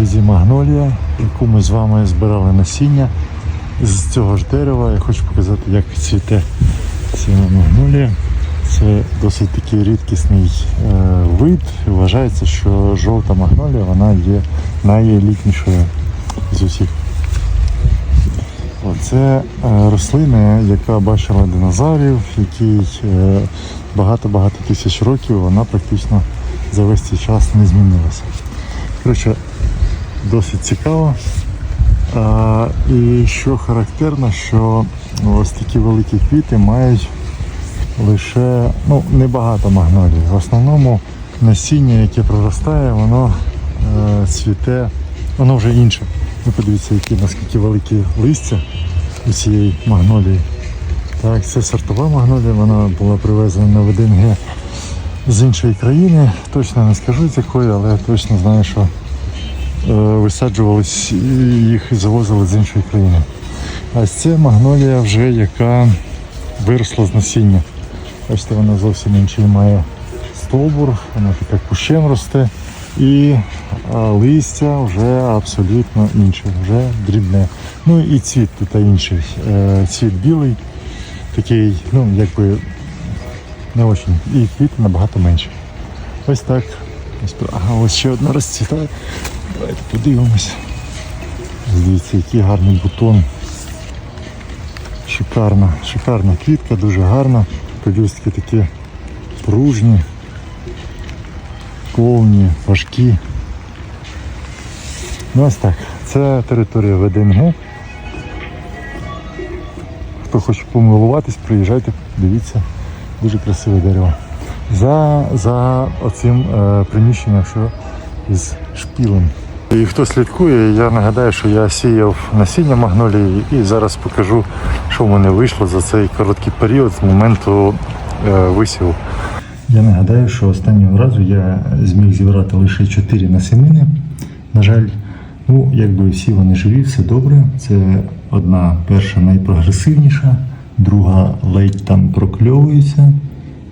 Друзі, магнолія, яку ми з вами збирали насіння з цього ж дерева. Я хочу показати, як цвіте ця магнолія. Це досить такий рідкісний е, вид. Вважається, що жовта магнолія вона є найелітнішою з усіх. Це е, рослина, яка бачила динозаврів, який е, багато-багато тисяч років вона практично за весь цей час не змінилася. Коротше, досить цікаво. А, і що характерно, що ось такі великі квіти мають лише ну, небагато магнолій. В основному насіння, яке проростає, воно е, цвіте, воно вже інше. Ви подивіться, які наскільки великі листя у цієї магнолії. Так, це сортова магнолія, вона була привезена на ВДНГ з іншої країни. Точно не скажу з якої, але я точно знаю, що е, висаджувались і їх завозили з іншої країни. А це магнолія вже яка виросла з насіння. Бачите, вона зовсім інший має стовбур, вона так кущем росте. І листя вже абсолютно інше, вже дрібне. Ну і цвіт тут інший. Е, цвіт білий, такий, ну якби не очень. І квіти набагато менше. Ось так. Ага, ось ще одна розцвітає. Давайте подивимось. Дивіться, який гарний бутон. Шикарна, шикарна квітка, дуже гарна. Пелюстки такі пружні, повні, важкі. Ну ось так. Це територія ВДНГ. Хто хоче помилуватись, приїжджайте, дивіться, дуже красиве дерево. За, за оцим е, приміщенням, що із шпілем. І хто слідкує, я нагадаю, що я сіяв насіння магнолії і зараз покажу, що в мене вийшло за цей короткий період з моменту е, висіву. Я нагадаю, що останнього разу я зміг зібрати лише 4 насінини. На жаль, ну якби всі вони живі, все добре. Це одна перша найпрогресивніша, друга ледь там прокльовується,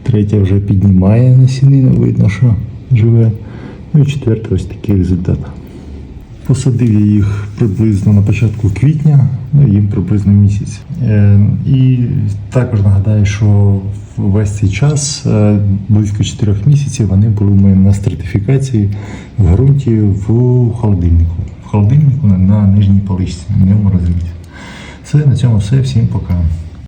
третя вже піднімає насінину, видно, що живе. Ну і четверта ось такий результат. Посадив я їх приблизно на початку квітня, ну їм приблизно місяць. Е, і також нагадаю, що весь цей час, е, близько 4 місяців, вони були у мене на стратифікації в ґрунті в холодильнику. В холодильнику на, нижній поличці, на ньому розрізі. Все, на цьому все. Всім пока.